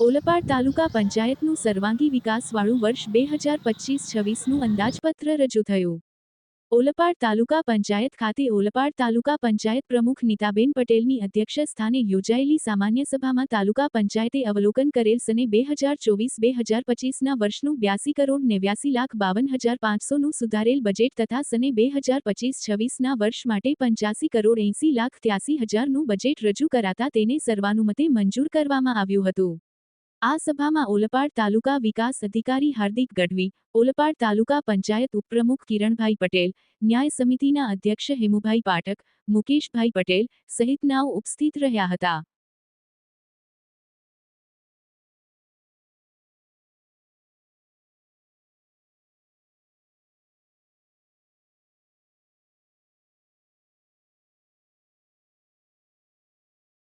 ઓલપાડ તાલુકા પંચાયતનું સર્વાંગી વિકાસવાળું વર્ષ બે હજાર પચીસ છવ્વીસનું અંદાજપત્ર રજૂ થયું. ઓલપાડ તાલુકા પંચાયત ખાતે ઓલપાડ તાલુકા પંચાયત પ્રમુખ નીતાબેન પટેલની અધ્યક્ષ સ્થાને યોજાયેલી સામાન્ય સભામાં તાલુકા પંચાયતે અવલોકન કરેલ સને બે હજાર ચોવીસ બે હજાર પચીસના વર્ષનું બ્યાસી કરોડ નેવ્યાસી લાખ બાવન હજાર પાંચસોનું સુધારેલ બજેટ તથા સને બે હજાર પચીસ છવ્વીસના વર્ષ માટે પંચ્યાસી કરોડ એંસી લાખ ત્યાસી હજારનું બજેટ રજૂ કરાતા તેને સર્વાનુમતે મંજૂર કરવામાં આવ્યું હતું. આ સભામાં ઓલપાડ તાલુકા વિકાસ અધિકારી હાર્દિક ગઢવી, ઓલપાડ તાલુકા પંચાયત ઉપપ્રમુખ કિરણભાઈ પટેલ, ન્યાય સમિતિના અધ્યક્ષ હેમુભાઈ પાઠક, મુકેશભાઈ પટેલ સહિતનાઓ ઉપસ્થિત રહ્યા હતા.